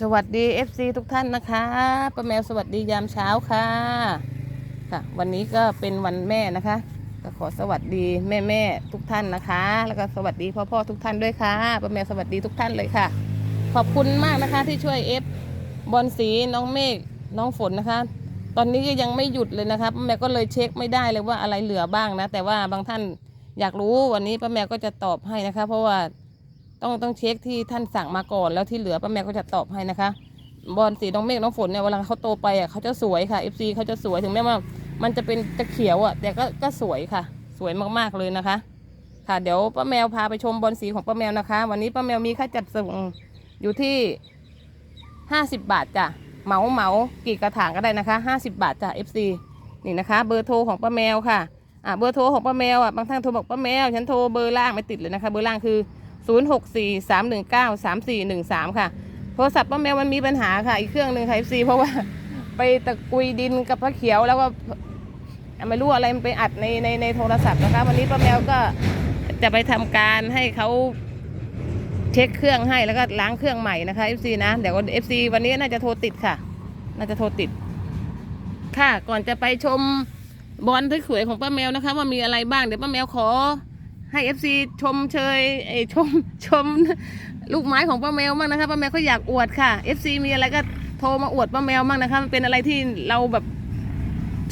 สวัสดี FC ทุกท่านนะคะป้าแมวสวัสดียามเช้าค่ะค่ะ วันนี้ก็เป็นวันแม่นะคะก็ขอสวัสดีแม่แม่ทุกท่านนะคะ แล้วก็สวัสดีพ่อพ่อทุกท่านด้วยค่ะป้าแมวสวัสดีทุกท่านเลยค่ะ ขอบคุณมากนะคะที่ช่วยเอฟบอลสีน้องเมฆน้องฝนนะคะ ตอนนี้ก็ยังไม่หยุดเลยนะคะป้าแมวก็เลยเช็คไม่ได้เลยว่าอะไรเหลือบ้างนะ แต่ว่าบางท่านอยากรู้วันนี้ป้าแมวก็จะตอบให้นะคะ เพราะว่า ต้องต้องเช็คที่ท่านสั่งมาก่อนแล้วที่เหลือป้าแมวก็จะตอบให้นะคะ บอลสีน้องเมฆน้องฝนเนี่ยเวลาเขาโตไปอะเขาจะสวยค่ะ FC เขาจะสวยถึงแม้ว่ามันจะเป็นจะเขียวอะ แต่ก็ก็สวยค่ะ สวยมากๆเลยนะคะ ค่ะเดี๋ยวป้าแมวพาไปชมบอลสีของป้าแมวนะคะ วันนี้ป้าแมวมีค่าจัดส่งอยู่ที่ห้าสิบบาทจ้ะเหมาเหมากี่กระถางก็ได้นะคะห้าสิบบาทจ้ะ FC นี่นะคะ เบอร์โทรของป้าแมวค่ะอ่าเบอร์โทรของป้าแมวอะบางท่านโทรบอกป้าแมว ฉันโทรเบอร์ล่างไม่ติดเลยนะคะ เบอร์ล่างคือ 0 6 4 3 1 9 3 4 1 3 ค่ะ โทรศัพท์ป้าแมวมันมีปัญหาค่ะ อีกเครื่องหนึ่งค่ะ FC เพราะว่าไปตะกุยดินกับพระเขียวแล้วก็ไม่รู้อะไรมันไปอัดในในในโทรศัพท์นะคะ วันนี้ป้าแมวก็จะไปทำการให้เขาเช็คเครื่องให้แล้วก็ล้างเครื่องใหม่นะคะ FC นะเดี๋ยว FC วันนี้น่าจะโทรติดค่ะ น่าจะโทรติด ค่ะ ก่อนจะไปชมบอลที่สวยของป้าแมวนะคะ ว่ามีอะไรบ้างเดี๋ยวป้าแมวขอ ให้เอฟซีชมเชยไอยชมชมลูกไม้ของป้าแมวบ้างนะคะป้าแมวก็อยากอวดค่ะเอฟซีมีอะไรก็โทรมาอวดป้าแมวบ้างนะคะมันเป็นอะไรที่เราแบบ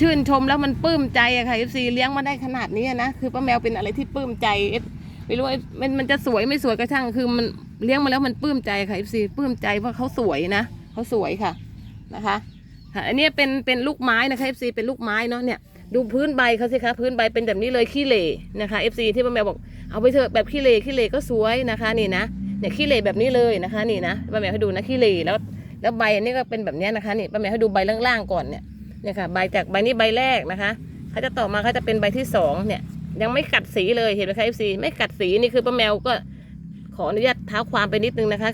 ชื่นชมแล้วมันปลื้มใจอะค่ะเอฟซีเลี้ยงมาได้ขนาดนี้นะคือป้าแมวเป็นอะไรที่ปลื้มใจไม่รู้ว่ามันมันจะสวยไม่สวยก็ช่างคือมันเลี้ยงมาแล้วมันปลื้มใจค่ะเอฟซีปลื้มใจว่าะเขาสวยนะเขาสวยค่ะนะคะค่ะอันนี้เป็นเป็นลูกไม้นะคะเอฟซีเป็นลูกไม้เนาะเนี่ย ดูพื้นใบเขาสิคะพื้นใบเป็นแบบนี้เลยขี้เหร่นะคะ FC ที่ป้าแมวบอกเอาไปเถอะแบบขี้เหร่ขี้เหร่ก็สวยนะคะนี่นะเนี่ยขี้เหร่แบบนี้เลยนะคะ นี่นะป้าแมวให้ดูนะขี้เหร่แล้ว แล้วใบอันนี้ก็เป็นแบบนี้นะคะนี่ป้าแมวให้ดูใบล่างๆก่อนเนี่ยเนี่ยค่ะใบจากใบนี้ใบแรกนะคะเขาจะต่อมาเขาจะเป็นใบที่สองเนี่ยยังไม่กัดสีเลยเห็นไหมคะ FC ไม่กัดสีนี่คือป้าแมวก็ขออนุญาตเท้าความไปนิดนึงนะคะ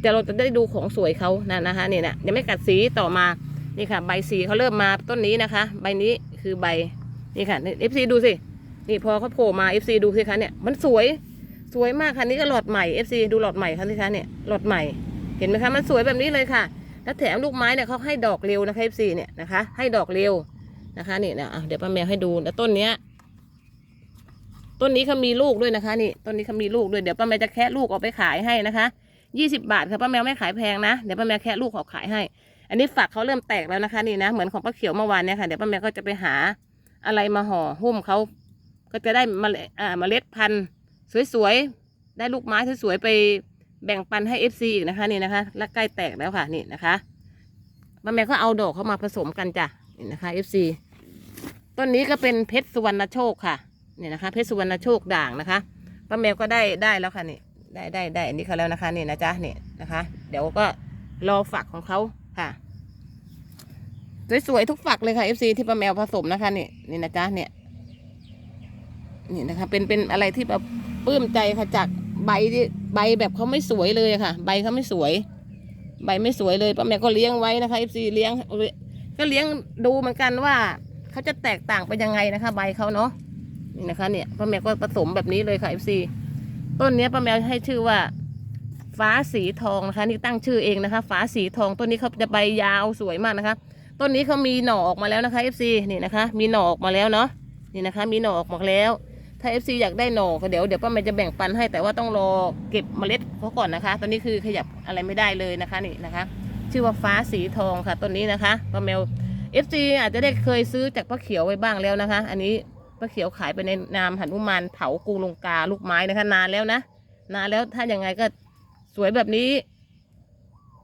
แต่เราจะได้ดูของสวยเขานะนะคะนี่นะยังไม่กัดสีต่อมานี่ค่ะ ใบสีเขาเริ่มมาต้นนี้นะคะ ใบนี้ คือใบนี่ค่ะเอฟซีดูสินี่พอเขาโผล่มาเอฟซีดูสิคะเนี่ยมันสวยสวยมากค่ะนี่ก็หลอดใหม่เอฟซีดูหลอดใหม่ค่ะสิคะเนี่ยหลอดใหม่เห็นไหมคะมันสวยแบบนี้เลยค่ะ แล้วแถมลูกไม้เนี่ยเขาให้ดอกเร็วนะคะเอฟซีเนี่ยนะคะ ให้ดอกเร็วนะคะนี่นะอะเดี๋ยวป้าแมวให้ดูแล้วต้นเนี้ยต้นนี้เขามีลูกด้วยนะคะ นี่ต้นนี้เขามีลูกด้วยเดี๋ยวป้าแมวจะแคะลูกออกไปขายให้นะคะยี่สิบาทค่ะป้าแมวไม่ขายแพงนะเดี๋ยวป้าแมวแคะลูกออกขายให้ อันนี้ฝักเขาเริ่มแตกแล้วนะคะนี่นะเหมือนของป้าเขียวเมื่อวานเนี่ยค่ะเดี๋ยวป้าแมวก็จะไปหาอะไรมาห่อหุ้มเขาก็จะได้เมล็ดอ่าเมล็ดพันธุ์สวยๆ ได้ลูกไม้สวยๆไปแบ่งปันให้ FC อีกนะคะนี่นะคะและใกล้แตกแล้วค่ะนี่นะคะป้าแม่ก็เอาดอกเข้ามาผสมกันจ้ะนี่นะคะ FC ต้นนี้ก็เป็นเพชรสุวรรณโชคค่ะนี่นะคะ เพชรสุวรรณโชคด่างนะคะป้าแมวก็ได้ได้แล้วค่ะนี่ได้ได้ได้อันนี้เขาแล้วนะคะนี่นะจ๊ะนี่นะคะ เดี๋ยวก็รอฝักของเขา ค่ะ สวยๆทุกฝักเลยค่ะ FC ที่ป้าแมวผสมนะคะนี่นี่นะจ๊ะเนี่ย นี่นะคะ เป็นเป็นอะไรที่แบบปลื้มใจค่ะจากใบที่ใบแบบเขาไม่สวยเลยค่ะ ใบเขาไม่สวย ใบไม่สวยเลยป้าแมวก็เลี้ยงไว้นะคะ FC เลี้ยง ก็เลี้ยงดูเหมือนกันว่าเขาจะแตกต่างไปยังไงนะคะ ใบเขาเนาะนี่นะคะ เนี่ยป้าแมวก็ผสมแบบนี้เลยค่ะ FC ต้นนี้ป้าแมวให้ชื่อว่า ฟ้าสีทองนะคะ นี่ตั้งชื่อเองนะคะ ฟ้าสีทองต้นนี้เขาจะใบยาวสวยมากนะคะ ต้นนี้เขามีหน่อออกมาแล้วนะคะ FC นี่นะคะ มีหน่อออกมาแล้วเนาะนี่นะคะ มีหน่อออกมาแล้ว ถ้า FC อยากได้หน่อก็เดี๋ยวเดี๋ยวป้าแมวจะแบ่งปันให้แต่ว่าต้องรอเก็บเมล็ดเขาก่อนนะคะ ตอนนี้คือขยับอะไรไม่ได้เลยนะคะนี่นะคะ ชื่อว่าฟ้าสีทองค่ะต้นนี้นะคะป้าแมว FC อาจจะได้เคยซื้อจากป้าเขียวไว้บ้างแล้วนะคะ อันนี้ป้าเขียวขายไปในนามหันุมานเถากรุงลงกาลูกไม้นะคะ นานแล้วนะนานแล้วถ้ายังไงก็ สวยแบบนี้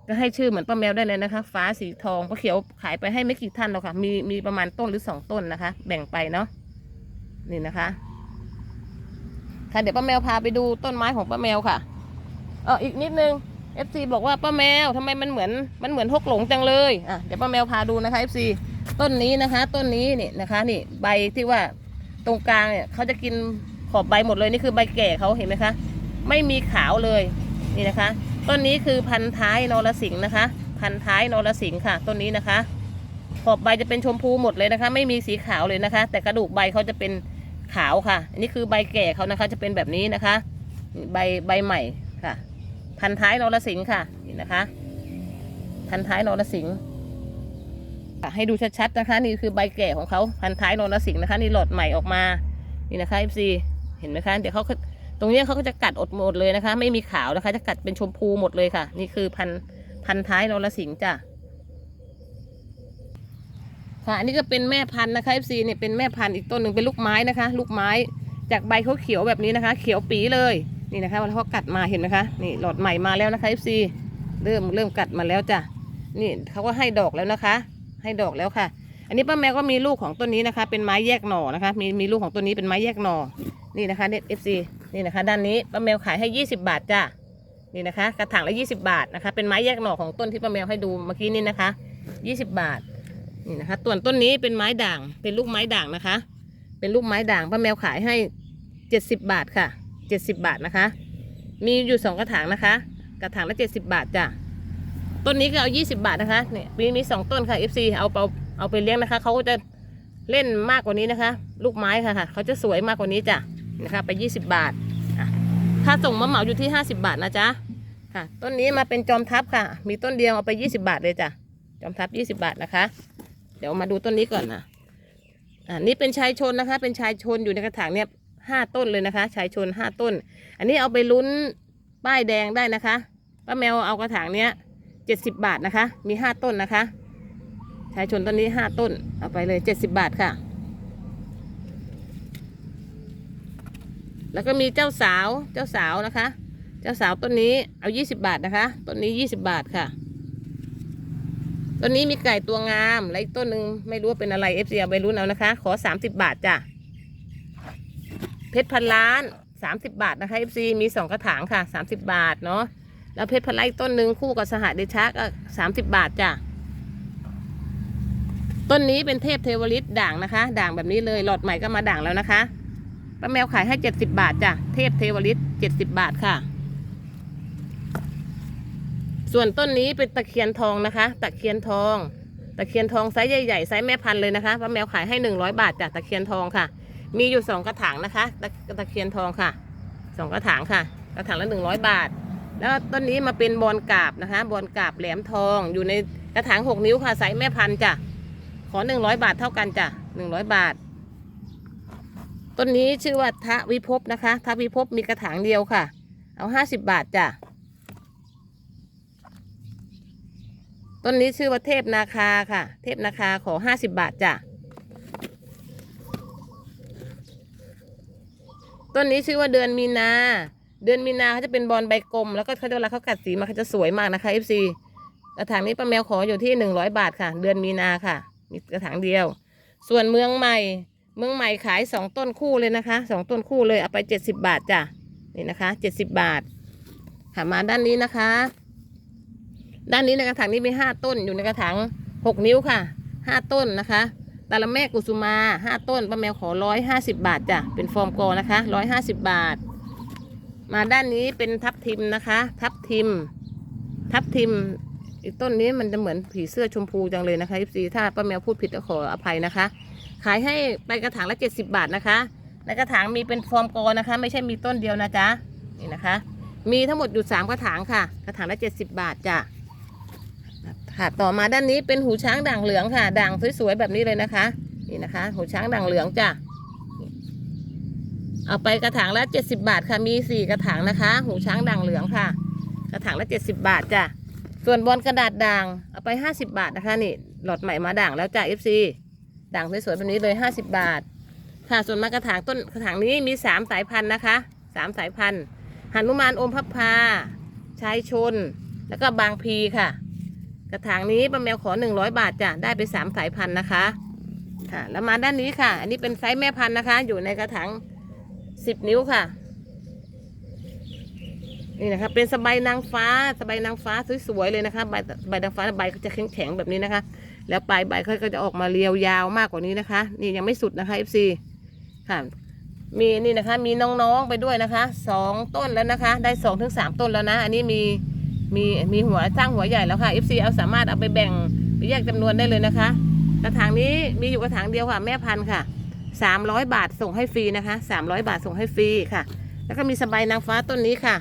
ก็ให้ชื่อเหมือนป้าแมวได้เลยนะคะ ฟ้าสีทองป้าเขียวขายไปให้ไม่กี่ท่านหรอกค่ะ มีมีประมาณต้นหรือสองต้นนะคะ แบ่งไปเนาะนี่นะคะค่ะเดี๋ยวป้าแมวพาไปดูต้นไม้ของป้าแมวค่ะเอออีกนิดนึง FC บอกว่าป้าแมวทำไมมันเหมือนมันเหมือนฮกหลงจังเลยอะเดี๋ยวป้าแมวพาดูนะคะ FC ต้นนี้นะคะ ต้นนี้นี่นะคะ นี่ใบที่ว่าตรงกลางเนี่ยเขาจะกินขอบใบหมดเลยนี่คือใบแก่เขาเห็นไหมคะ ไม่มีขาวเลย นี่นะคะ ต้นนี้คือพันท้ายนรสิงห์นะคะ พันท้ายนรสิงห์ค่ะ ต้นนี้นะคะ ขอบใบจะเป็นชมพูหมดเลยนะคะ ไม่มีสีขาวเลยนะคะ แต่กระดูกใบเขาจะเป็นขาวค่ะ อันนี้คือใบแก่เขานะคะ จะเป็นแบบนี้นะคะ ใบใบใหม่ค่ะ พันท้ายนรสิงห์ค่ะ นี่นะคะ พันท้ายนรสิงห์ให้ดูชัดๆนะคะ นี่คือใบแก่ของเขาพันท้ายนรสิงห์นะคะ นี่หลอดใหม่ออกมา นี่นะคะ FC เห็นไหมคะ เดี๋ยวเขา ตรงนี้เขาก็จะกัดอดหมดเลยนะคะ ไม่มีขาวนะคะ จะกัดเป็นชมพูหมดเลยค่ะ นี่คือพันพันท้ายนรสิงจ้ะค่ะอันนี้ก็เป็นแม่พันธุ์นะคะ FC เนี่ยเป็นแม่พันธุ์อีกต้นหนึ่งเป็นลูกไม้นะคะ ลูกไม้จากใบเขาเขียวแบบนี้นะคะ เขียวปีเลยนี่นะคะเวลาเขากัดมาเห็นไหมคะนี่หลอดใหม่มาแล้วนะคะ FC เริ่มเริ่มกัดมาแล้วจ้ะนี่เขาก็ให้ดอกแล้วนะคะ ให้ดอกแล้วค่ะ อันนี้ป้าแมวก็มีลูกของต้นนี้นะคะ เป็นไม้แยกหน่อนะคะ มีมีลูกของต้นนี้เป็นไม้แยกหน่อ นี่นะคะเน็ต FC นี่นะคะ ด้านนี้ป้าแมวขายให้ 20 บาทจ้ะนี่นะคะ กระถางละ20 บาทนะคะ เป็นไม้แยกหน่อของต้นที่ป้าแมวให้ดูเมื่อกี้นี่นะคะ 20 บาท นี่นะคะตัวนต้นนี้เป็นไม้ด่าง เป็นลูกไม้ด่างนะคะ เป็นลูกไม้ด่างป้าแมวขายให้เจ็ดสิบบาทค่ะเจ็ดสิบบาทนะคะ มีอยู่สองกระถางนะคะ กระถางละเจ็ดสิบาทจ้ะ ต้นนี้ก็เอายี่สิบาทนะคะ เนี่ยมีมีสองต้นค่ะ FC เอาเอา เอาไปเลี้ยงนะคะ เขาก็จะเล่นมากกว่านี้นะคะ ลูกไม้ค่ะค่ะเขาจะสวยมากกว่านี้จ้ะนะคะ ไปยี่สิบาทอ่าส่งมาเหมาอยู่ที่ห้าสิบาทนะจ๊ะค่ะ ต้นนี้มาเป็นจอมทัพค่ะ มีต้นเดียวเอาไปยี่สิบาทเลยจ้ะจอมทัพยี่สิบาทนะคะ เดี๋ยวมาดูต้นนี้ก่อนนะอ่านี่เป็นชายชนนะคะ เป็นชายชนอยู่ในกระถางเนี่ยห้าต้นเลยนะคะ ชายชนห้าต้น อันนี้เอาไปลุ้นป้ายแดงได้นะคะป้าแมวเอากระถางเนี้ยเจ็ดสิบบาทนะคะ มีห้าต้นนะคะ ชายชนต้นนี้ห้าต้น เอาไปเลยเจ็ดสิบบาทค่ะ แล้วก็มีเจ้าสาวเจ้าสาวนะคะ เจ้าสาวต้นนี้เอายี่สิบบาทนะคะ ต้นนี้ยี่สิบบาทค่ะ ต้นนี้มีไก่ตัวงามและอีกต้นหนึ่งไม่รู้ว่าเป็นอะไร FC เอาไปรุ่นเอานะคะ ขอ30บบาทจ้ะ เพชรพันล้าน30บาทนะคะ FC มีสองกระถางค่ะ30บบาทเนาะ แล้วเพชรพันล้านอีกต้นหนึ่งคู่กับสหเดชะก็30บาทจ้ะ ต้นนี้เป็นเทพเทวฤทธิ์ด่างนะคะ ด่างแบบนี้เลยหลอดใหม่ก็มาด่างแล้วนะคะป้าแมวขายให้70บาทจ้ะเทพเทวฤทธิ์70บาทค่ะ ส่วนต้นนี้เป็นตะเคียนทองนะคะ ตะเคียนทอง ตะเคียนทองไซส์ใหญ่ๆไซส์แม่พันธุ์เลยนะคะป้าแมวขายให้หนึ่งร้อยบาทจากตะเคียนทองค่ะ มีอยู่สองกระถางนะคะตะตะเคียนทองค่ะสองกระถางค่ะ กระถางละหนึ่งร้อยบาท แล้วต้นนี้มาเป็นบอลกาบนะคะ บอลกาบแหลมทองอยู่ในกระถางหกนิ้วค่ะไซส์แม่พันธุ์จ้ะ ขอหนึ่งร้อยบาทเท่ากันจ้ะหนึ่งร้อยบาท ต้นนี้ชื่อว่าทะวิภพนะคะทะวิภพมีกระถางเดียวค่ะ เอาห้าสิบบาทจ้ะ ต้นนี้ชื่อว่าเทพนาคาค่ะ เทพนาคาขอห้าสิบบาทจ้ะ ต้นนี้ชื่อว่าเดือนมีนา เดือนมีนาเขาจะเป็นบอลใบกลม แล้วก็เขาเวลาเขากัดสีมาเขาจะสวยมากนะคะ FC กระถางนี้ป้าแมวขออยู่ที่หนึ่งร้อยบาทค่ะ เดือนมีนาค่ะ มีกระถางเดียว ส่วนเมืองใหม่ เมืองใหม่ขายสองต้นคู่เลยนะคะสองต้นคู่เลยเอาไปเจ็ดสิบบาทจ้ะนี่นะคะเจ็ดสิบบาทค่ะมาด้านนี้นะคะ ด้านนี้ในกระถางนี้มีห้าต้นอยู่ในกระถางหกนิ้วค่ะห้าต้นนะคะตาละแม่กุสุมาห้าต้นป้าแมวขอร้อยห้าสิบบาทจ้ะเป็นฟอร์มกอนะคะร้อยห้าสิบบาท มาด้านนี้เป็นทับทิมนะคะ ทับทิม ทับทิม อีกต้นนี้มันจะเหมือนผีเสื้อชมพูจังเลยนะคะ FC ถ้าป้าแมวพูดผิดก็ขออภัยนะคะ ขายให้ไปกระถางละเจ็ดสิบบาทนะคะ ในกระถางมีเป็นฟอร์มกอนะคะ ไม่ใช่มีต้นเดียวนะจ๊ะนี่นะคะ มีทั้งหมดอยู่สามกระถางค่ะ กระถางละเจ็ดสิบบาทจ้ะค่ะต่อมาด้านนี้เป็นหูช้างด่างเหลืองค่ะ ด่างสวยๆแบบนี้เลยนะคะ นี่นะคะ หูช้างด่างเหลืองจ้ะเอาไปกระถางละเจ็ดสิบาทค่ะมีสี่กระถางนะคะ หูช้างด่างเหลืองค่ะ กระถางละเจ็ดสิบาทจ้ะ ส่วนบอลกระดาษด่าง เอาไปห้าสิบาทนะคะนี่หลอดใหม่มาด่างแล้วจ้ะ FC ด่างสวยๆแบบนี้เลยห้าสิบาท ค่ะส่วนมากระถางต้นกระถางนี้มีสามสายพันธุ์นะคะสามสายพันธุ์หันุมานอมพับพาชายชน แล้วก็บางพีค่ะ กระถางนี้ป้าแมวขอหนึ่งร้อยบาทจ้ะได้ไปสามสายพันธุ์นะคะค่ะแล้วมาด้านนี้ค่ะ อันนี้เป็นไซส์แม่พันธุ์นะคะ อยู่ในกระถางสิบนิ้วค่ะ นี่นะคะเป็นสบายนางฟ้าสบายนางฟ้าสวยๆเลยนะคะใบใบนางฟ้าใบก็จะแข็งๆแบบนี้นะคะ แล้วปลายใบเขาก็จะออกมาเรียวยาวมากกว่านี้นะคะ นี่ยังไม่สุดนะคะ FC ค่ะมีนี่นะคะ มีน้องๆไปด้วยนะคะสองต้นแล้วนะคะ ได้สองถึงสามต้นแล้วนะ อันนี้มีมีมีหัวสร้างหัวใหญ่แล้วค่ะ FC เอาสามารถเอาไปแบ่งไปแยกจำนวนได้เลยนะคะกระถางนี้มีอยู่กระถางเดียวค่ะ แม่พันธุ์ค่ะสามร้อยบาทส่งให้ฟรีนะคะสามร้อยบาทส่งให้ฟรีค่ะ แล้วก็มีสบายนางฟ้าต้นนี้ค่ะ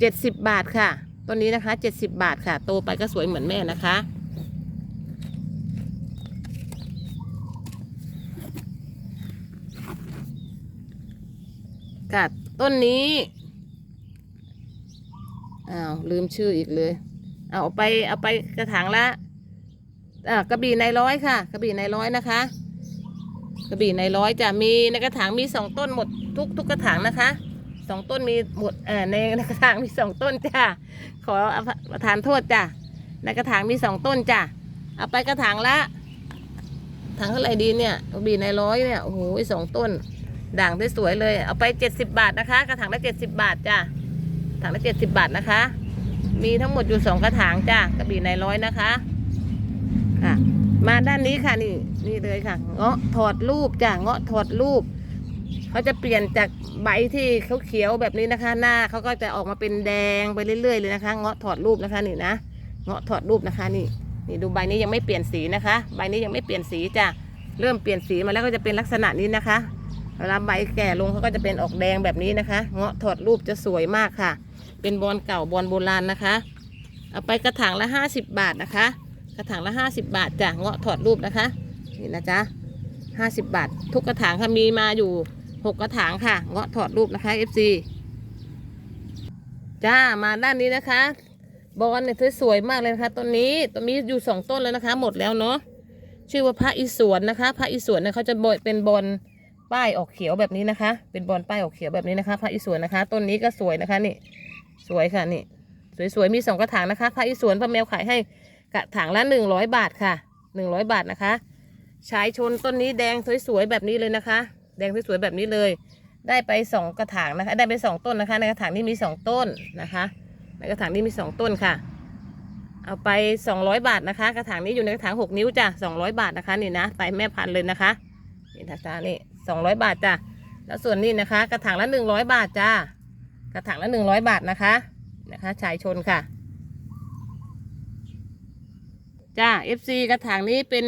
เจ็ดสิบบาทค่ะ ต้นนี้นะคะเจ็ดสิบบาทค่ะ โตไปก็สวยเหมือนแม่นะคะ ค่ะ ต้นนี้ อ้าว ลืมชื่ออีกเลยเอาเอาไปเอาไปกระถางละอ่ากระบี่ในร้อยค่ะ กระบี่ในร้อยนะคะ กระบี่ในร้อยจะมีในกระถางมีสองต้นหมดทุกทุกกระถางนะคะ สองต้นมีหมดเอ่อในกระถางมีสองต้นจ้าขอประทานโทษจ้ะในกระถางมีสองต้นจ้ะเอาไปกระถางละถังเท่าไหร่ดีเนี่ยกระบี่ในร้อยเนี่ยโอ้โหสองต้น ด่างได้สวยเลย เอาไปเจ็ดสิบาทนะคะ กระถางละเจ็ดสิบาทจ้ะถังละเจ็ดสิบาทนะคะ มีทั้งหมดอยู่สองกระถางจ้ะกระบี่ในร้อยนะคะค่ะมาด้านนี้ค่ะนี่นี่เลยค่ะ เงาะถอดรูปจ้ะเงาะถอดรูป เขาจะเปลี่ยนจากใบที่เขาเขียวแบบนี้นะคะ หน้าเขาก็จะออกมาเป็นแดงไปเรื่อยๆเลยนะคะเงาะถอดรูปนะคะนี่นะเงาะถอดรูปนะคะนี่นี่ดูใบนี้ยังไม่เปลี่ยนสีนะคะ ใบนี้ยังไม่เปลี่ยนสีจ้ะเริ่มเปลี่ยนสีมาแล้วก็จะเป็นลักษณะนี้นะคะเวลาใบแก่ลงเขาก็จะเป็นออกแดงแบบนี้นะคะ เงาะถอดรูปจะสวยมากค่ะ เป็นบอลเก่าบอลโบราณนะคะ เอาไปกระถางละห้าสิบบาทนะคะ กระถางละห้าสิบบาทจ้ะเงาะถอดรูปนะคะ นี่นะจ๊ะห้าสิบบาท ทุกกระถางค่ะมีมาอยู่ หกกระถางค่ะ เงาะถอดรูปนะคะ FC จ้ามาด้านนี้นะคะ บอลเนี่ยสวยๆมากเลยนะคะต้นนี้ต้นนี้อยู่สองต้นแล้วนะคะ หมดแล้วเนาะชื่อว่าพระอิศวรนะคะพระอิศวรเนี่ยเขาจะเป็นบอลป้ายออกเขียวแบบนี้นะคะ เป็นบอลป้ายออกเขียวแบบนี้นะคะพระอิศวรนะคะต้นนี้ก็สวยนะคะนี่ สวยค่ะนี่ สวยๆมีสองกระถางนะคะพระอิศวรพระแมวขายให้กระถางละหนึ่งร้อยบาทค่ะหนึ่งร้อยบาทนะคะ ชายชนต้นนี้แดงสวยๆแบบนี้เลยนะคะ แดงสวยๆแบบนี้เลย ได้ไปสองกระถางนะคะ ได้ไปสองต้นนะคะ ในกระถางนี้มีสองต้นนะคะ ในกระถางนี้มีสองต้นค่ะ เอาไปสองร้อยบาทนะคะ กระถางนี้อยู่ในกระถางหกนิ้วจ้ะสองร้อยบาทนะคะนี่นะไปแม่พันเลยนะคะนี่นะจ๊ะนี่สองร้อยบาทจ้ะแล้วส่วนนี้นะคะ กระถางละหนึ่งร้อยบาทจ้ากระถางละหนึ่งร้อยบาทนะคะนะคะชายชนค่ะจ้า FC กระถางนี้เป็น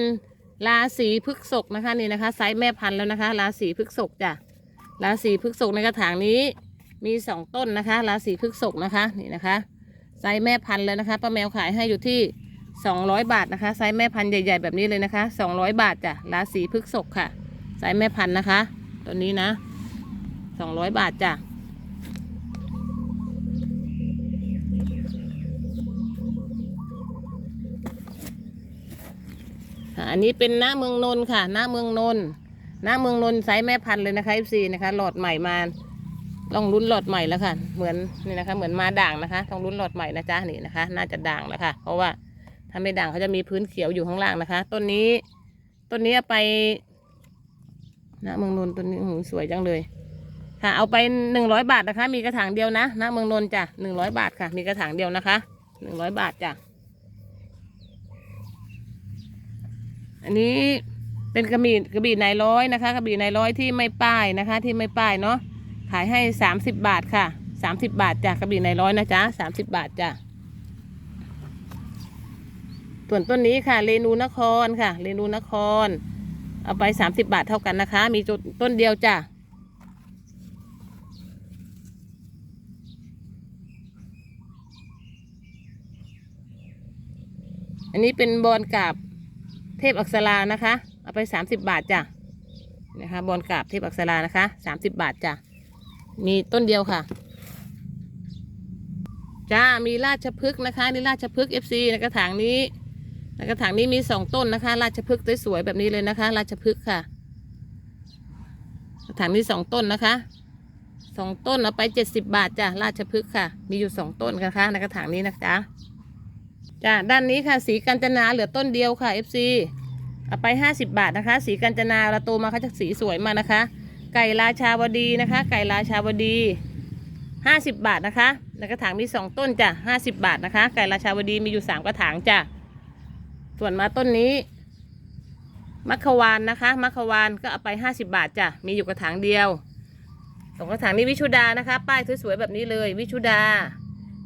ราศีพฤกษกนะคะนี่นะคะไซส์แม่พันธุ์แล้วนะคะ ราศีพฤกษกจ้ะราศีพฤกษกในกระถางนี้มีสองต้นนะคะราศีพฤกษกนะคะนี่นะคะไซส์แม่พันธุ์แล้วนะคะป้าแมวขายให้อยู่ที่สองร้อยบาทนะคะไซส์แม่พันธุ์ใหญ่ ๆ แบบนี้เลยนะคะสองร้อยบาทจ้ะราศีพฤกษกค่ะไซส์แม่พันธุ์นะคะ ตัวนี้นะสองร้อยบาทจ้ะ อันนี้เป็นหน้าเมืองนนท์ค่ะ หน้าเมืองนนท์หน้าเมืองนนท์ไซส์แม่พันธุ์เลยนะคะ FC นะคะ หลอดใหม่มาต้องลุ้นหลอดใหม่แล้วค่ะ เหมือนนี่นะคะ เหมือนมาด่างนะคะต้องลุ้นหลอดใหม่นะจ๊ะนี่นะคะ น่าจะด่างแล้วค่ะ เพราะว่าถ้าไม่ด่างเขาจะมีพื้นเขียวอยู่ข้างล่างนะคะ ต้นนี้ ต้นนี้ไปหน้าเมืองนนท์ต้นนี้สวยจังเลย ค่ะ เอาไปหนึ่งร้อยบาทนะคะ มีกระถางเดียวนะหน้าเมืองนนท์จ้ะหนึ่งร้อยบาทค่ะ มีกระถางเดียวนะคะหนึ่งร้อยบาทจ้ะ อันนี้เป็นกระบี่กระบี่นายร้อยนะคะกระบี่นายร้อยที่ไม่ป้ายนะคะ ที่ไม่ป้ายเนาะขายให้สามสิบบาทค่ะสามสิบบาทจ้ะกระบี่นายร้อยนะจ๊ะสามสิบบาทจ้ะส่วนต้นนี้ค่ะเรนูนครค่ะเรนูนคร เอาไปสามสิบบาทเท่ากันนะคะ มีจุดต้นเดียวจ้ะอันนี้เป็นบอลกับ เทพอักษรานะคะ เอาไปสามสิบบาทจ้ะนะคะบอลกราบเทพอักษรานะคะสามสิบบาทจ้ะมีต้นเดียวค่ะจ้ามีราชพฤกษ์นะคะนี่ราชพฤกษ์ FC ในกระถางนี้ในกระถางนี้มีสองต้นนะคะ ราชพฤกษ์สวยๆแบบนี้เลยนะคะ ราชพฤกษ์ค่ะ กระถางนี้สองต้นนะคะสองต้นเอาไปเจ็ดสิบบาทจ้ะราชพฤกษ์ค่ะ มีอยู่สองต้นนะคะในกระถางนี้นะจ๊ะ จ้ะด้านนี้ค่ะสีกัญจนาเหลือต้นเดียวค่ะ FC เอาไป 50 บาทนะคะ สีกัญจนาเราโตมาเขาจะสีสวยมานะคะ ไก่ราชาวดีนะคะ ไก่ราชาวดี 50 บาทนะคะในกระถางมี 2 ต้นจ้ะ50 บาทนะคะ ไก่ราชาวดีมีอยู่ 3 กระถางจ้ะส่วนมาต้นนี้มัคควานนะคะ มัคควานก็เอาไป 50 บาทจ้ะมีอยู่กระถางเดียวสองกระถางนี้วิชุดานะคะ ป้ายสวยๆแบบนี้เลยวิชุดา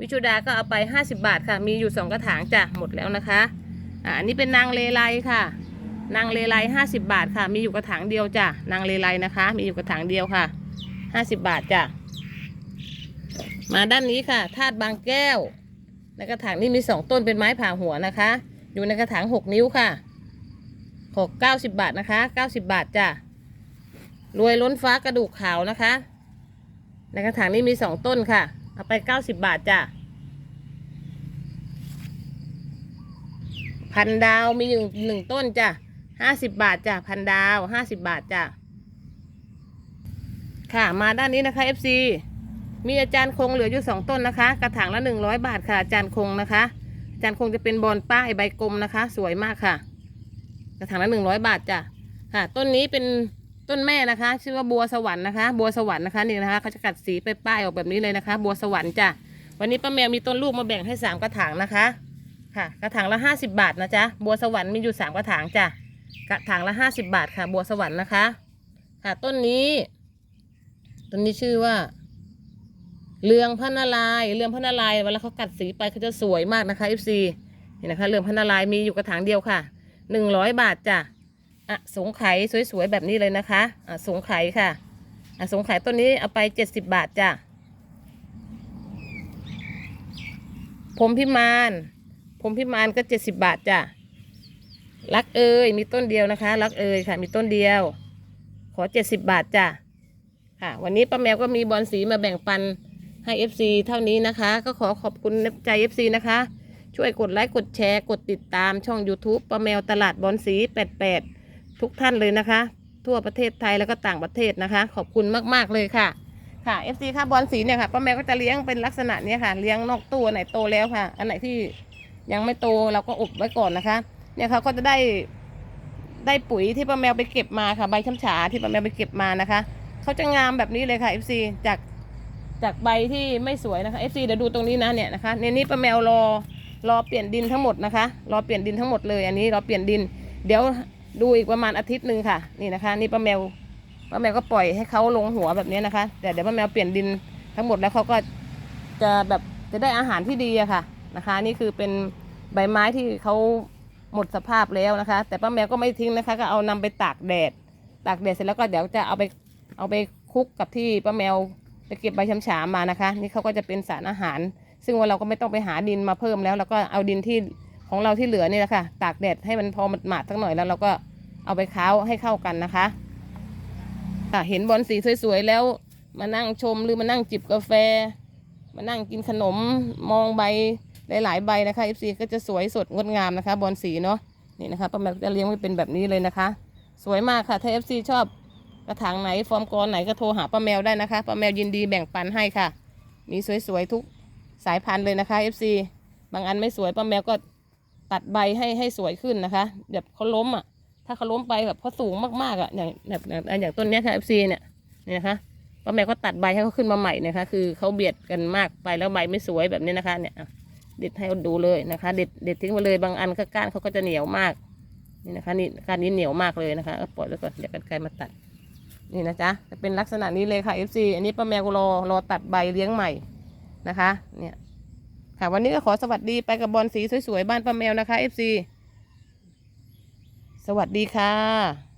วิชุดาก็เอาไป 50 บาทค่ะ มีอยู่สองกระถางจ้ะหมดแล้วนะคะอ่าอันนี้เป็นนางเลไลค่ะ นางเลไล50 บาทค่ะ มีอยู่กระถางเดียวจ้ะนางเลไลนะคะ มีอยู่กระถางเดียวค่ะ 50 บาทจ้ะมาด้านนี้ค่ะธาตุบางแก้วในกระถางนี่มีสองต้นเป็นไม้ผ่าหัวนะคะ อยู่ในกระถางหกนิ้วค่ะหกเก้าสิบบาทนะคะเก้าสิบบาทจ้ะรวยล้นฟ้ากระดูกขาวนะคะ ในกระถางนี้มีสองต้นค่ะ เอาไปเก้าสิบบาทจ้ะ พันดาวมีอยู่งหนึ่งต้นจ้ะห้าสิบบาทจ้ะ พันดาวห้าสิบบาทจ้ะ ค่ะ มาด้านนี้นะคะ FC มีอาจารย์คงเหลืออยู่สองต้นนะคะ กระถางละหนึ่งร้อยบาทค่ะอาจารย์คงนะคะ อาจารย์คงจะเป็นบอลป้ายใบกลมนะคะ สวยมากค่ะ กระถางละหนึ่งร้อยบาทจ้ะ ค่ะ ต้นนี้เป็น ต้นแม่นะคะ ชื่อว่าบัวสวรรค์นะคะ บัวสวรรค์นะคะนี่นะคะเขาจะกัดสีไปป้ายออกแบบนี้เลยนะคะ บัวสวรรค์จ้ะวันนี้ป้าแมวมีต้นลูกมาแบ่งให้สามกระถางนะคะค่ะ กระถางละห้าสิบาทนะจ๊ะบัวสวรรค์มีอยู่สามกระถางจ้ะกระถางละห้าสิบาทค่ะ บัวสวรรค์นะคะ ค่ะต้นนี้ต้นนี้ชื่อว่าเรืองพระนารายเรืองพระนารายเวลาเขากัดสีไปเขาจะสวยมากนะคะ FC นี่นะคะเรืองพระนารายมีอยู่กระถางเดียวค่ะหนึ่งร้อยบาทจ้ะ อะสงไข่สวยๆแบบนี้เลยนะคะอะสงไข่ค่ะอะสงไข่ต้นนี้เอาไปเจ็ดสิบบาทจ้ะผมพิมานผมพิมานก็เจ็ดสิบบาทจ้ะรักเอ่ยมีต้นเดียวนะคะรักเอ่ยค่ะ มีต้นเดียว ขอเจ็ดสิบบาทจ้ะค่ะ วันนี้ป้าแมวก็มีบอลสีมาแบ่งปันให้ FC เท่านี้นะคะ ก็ขอขอบคุณน้ำใจ FC นะคะ ช่วยกดไลค์ กดแชร์ กดติดตามช่อง YouTube ป้าแมวตลาดบอลสี 88 ทุกท่านเลยนะคะ ทั่วประเทศไทยแล้วก็ต่างประเทศนะคะ ขอบคุณมากๆเลยค่ะค่ะ FC ค่ะบอลสีเนี่ยค่ะป้าแมวก็จะเลี้ยงเป็นลักษณะเนี้ยค่ะ เลี้ยงนอกตู้อันไหนโตแล้วค่ะ อันไหนที่ยังไม่โตเราก็อบไว้ก่อนนะคะ เนี่ยเขาก็จะได้ได้ปุ๋ยที่ป้าแมวไปเก็บมาค่ะ ใบช้ำฉาที่ป้าแมวไปเก็บมานะคะเขาจะงามแบบนี้เลยค่ะ FC จากจากใบที่ไม่สวยนะคะ FC เดี๋ยวดูตรงนี้นะเนี่ยนะคะในนี้ป้าแมวรอรอเปลี่ยนดินทั้งหมดนะคะ รอเปลี่ยนดินทั้งหมดเลย อันนี้รอเปลี่ยนดิน เดี๋ยว ดูอีกประมาณอาทิตย์หนึ่งค่ะ นี่นะคะ นี่ป้าแมวป้าแมวก็ปล่อยให้เขาลงหัวแบบนี้นะคะ แต่เดี๋ยวป้าแมวเปลี่ยนดินทั้งหมดแล้วเขาก็จะแบบจะได้อาหารที่ดีอะค่ะนะคะ นี่คือเป็นใบไม้ที่เขาหมดสภาพแล้วนะคะ แต่ป้าแมวก็ไม่ทิ้งนะคะ ก็เอานำไปตากแดด ตากแดดเสร็จแล้วก็เดี๋ยวจะเอาไปเอาไปคลุกกับที่ป้าแมวไปเก็บใบช้ำฉามานะคะ นี่เขาก็จะเป็นสารอาหาร ซึ่งว่าเราก็ไม่ต้องไปหาดินมาเพิ่มแล้ว แล้วก็เอาดินที่ของเราที่เหลือนี่แหละค่ะ ตากแดดให้มันพอหมาดๆสักหน่อยแล้วเราก็ เอาไปค้าให้เข้ากันนะคะเห็นบอลสีสวยๆแล้ว มานั่งชมหรือมานั่งจิบกาแฟ มานั่งกินขนมมองใบหลายๆใบนะคะ FC ก็จะสวยสดงดงามนะคะ บอลสีเนาะนี่นะคะป้าแมวจะเลี้ยงไว้เป็นแบบนี้เลยนะคะ สวยมากค่ะถ้า FC ชอบกระถางไหนฟอร์มกรไหนก็โทรหาป้าแมวได้นะคะป้าแมวยินดีแบ่งปันให้ค่ะ มีสวยๆทุกสายพันธุ์เลยนะคะ FC บางอันไม่สวยป้าแมวก็ตัดใบให้ให้สวยขึ้นนะคะแบบเขาล้มอะ ถ้าเขาล้มไปแบบเขาสูงมากๆอะอย่างแบบอย่างต้นเนี้ยค่ะ FC เนี่ยนี่นะคะป้าแมวก็ตัดใบให้เขาขึ้นมาใหม่นะคะ คือเขาเบียดกันมากไปแล้วใบไม่สวยแบบนี้นะคะ เนี่ยเด็ดให้ดูเลยนะคะ เด็ดเด็ดทิ้งไปเลยบางอันก็ก้านเขาก็จะเหนียวมากนี่นะคะนี่ก้านนี้เหนียวมากเลยนะคะก็ปล่อยไว้ก่อนเดี๋ยวกันไกลมาตัด นี่นะจ๊ะจะเป็นลักษณะนี้เลยค่ะ FC อันนี้ป้าแมวรอรอตัดใบเลี้ยงใหม่นะคะ เนี่ยค่ะวันนี้ก็ขอสวัสดีไปกับบอลสีสวยๆบ้านป้าแมวนะคะ FC สวัสดีค่ะ